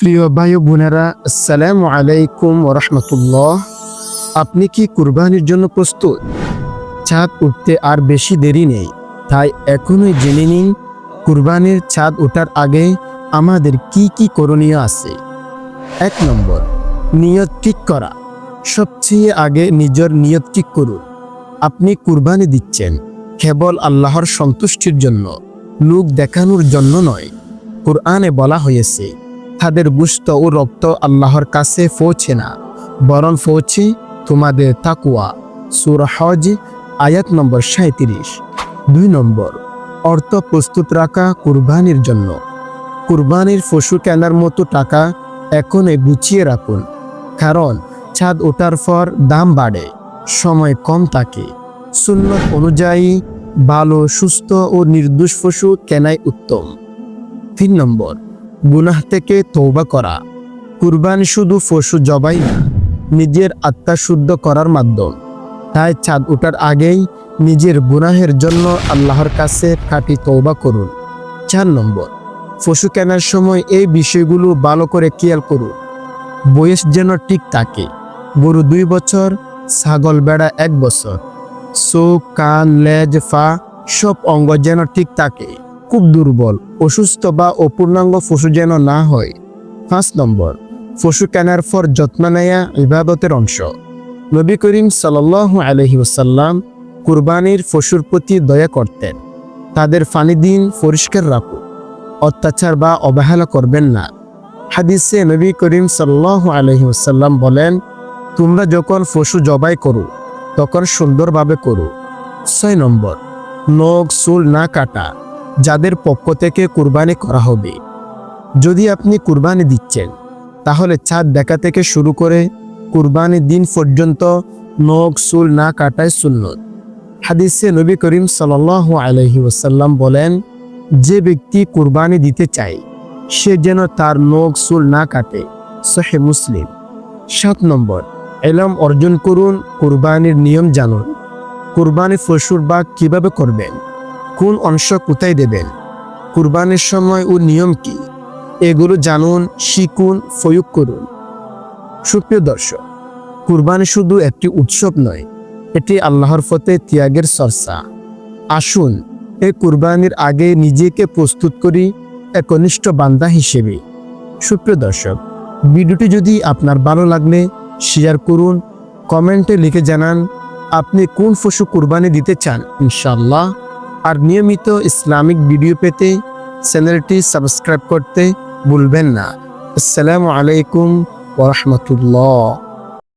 প্রিয় ভাই বোনেরা, আসসালামু আলাইকুম রহমতুল্লাহ। আপনি কি কুরবানির জন্য প্রস্তুত? ছাদ উঠতে আর বেশি দেরি নেই, তাই এখনই জেনে নিন কুরবানির ছাদ ওঠার আগে আমাদের কি কি করণীয় আছে। এক নম্বর, নিয়ত ঠিক করা। সবচেয়ে আগে নিজের নিয়ত ঠিক করুন। আপনি কুরবানি দিচ্ছেন কেবল আল্লাহর সন্তুষ্টির জন্য, লোক দেখানোর জন্য নয়। কোরআনে বলা হয়েছে তাদের গুস্ত ও রক্ত আল্লাহর কাছে পৌঁছে না, বরং পৌঁছে তোমাদের তাকুয়া সুর হজ, আয়াত নম্বর সাঁত্রিশ দুই নম্বর, অর্থ প্রস্তুত রাখা কুরবানির জন্য। কুরবানির পশু কেনার মতো টাকা এখনই গুছিয়ে রাখুন, কারণ ছাদ ওঠার পর দাম বাড়ে, সময় কম থাকে। সুন্নত অনুযায়ী ভালো, সুস্থ ও নির্দোষ পশু কেনাই উত্তম। তিন নম্বর গুনাহ থেকে তৌবা করা। কুরবানি শুধু পশু জবাই না, নিজের আত্মা শুদ্ধ করার মাধ্যম। তাই চাঁদ ওঠার আগেই নিজের গুনাহের জন্য আল্লাহর কাছে খাঁটি তৌবা করুন। চার নম্বর, পশু কেনার সময় এই বিষয়গুলো ভালো করে খেয়াল করুন। বয়স যেন ঠিক থাকে। গরু দুই বছর, ছাগল বেড়া এক বছর। চোখ, কান, লেজ ফা সব অঙ্গ যেন ঠিক থাকে। খুব দুর্বল, অসুস্থ বা অপূর্ণাঙ্গ পশু যেন না হয়। পাঁচ নম্বর, পশু কেনার পর যত্ন নেয়া ইবাদতের অংশ। নবী করিম সাল আলহি ওসাল্লাম কুরবানির পশুর প্রতি দয়া করতেন। তাদের ফানি দিন, পরিষ্কার রাখুন। অত্যাচার বা অবহেলা করবেন না। হাদিসে নবী করিম সাল্লাহ আলহি ওসাল্লাম বলেন, তোমরা যখন পশু জবাই করো, তখন সুন্দরভাবে করো। ছয় নম্বর, নখ, চুল না কাটা। যাদের পক্ষ থেকে কুরবানি করা হবে। যদি আপনি কুরবানি দিচ্ছেন, তাহলে ছাদ দেখা থেকে শুরু করে কুরবানির দিন পর্যন্ত নখ, চুল না কাটায় সুন্নত। হাদিসে নবী করিম সাল আলহি ওসাল্লাম বলেন, যে ব্যক্তি কুরবানি দিতে চায়, সে যেন তার নখ, চুল না কাটে। সহে মুসলিম। সাত নম্বর, এলম অর্জন করুন, কুরবানির নিয়ম জানুন। কুরবানি ফসুর বাঘ কীভাবে করবেন? কোন অংশ কোথায় দেবেন? কুরবানির সময় ও নিয়ম কি? এগুলো জানুন, শিখুন, প্রয়োগ করুন। সুপ্রিয় দর্শক, কুরবানি শুধু একটি উৎসব নয়, এটি আল্লাহর ফতে ত্যাগের চর্চা। আসুন, এই কুরবানির আগে নিজেকে প্রস্তুত করি একনিষ্ঠ বান্দা হিসেবে। সুপ্রিয় দর্শক, ভিডিওটি যদি আপনার ভালো লাগলে শেয়ার করুন, কমেন্টে লিখে জানান, আপনি কোন পশু কুরবানি দিতে চান? ইনশাল্লাহ আর নিয়মিত ইসলামিক ভিডিও পেতে চ্যানেলটি সাবস্ক্রাইব করতে ভুলবেন না। আসসালামু আলাইকুম ওরহমতুল্লাহ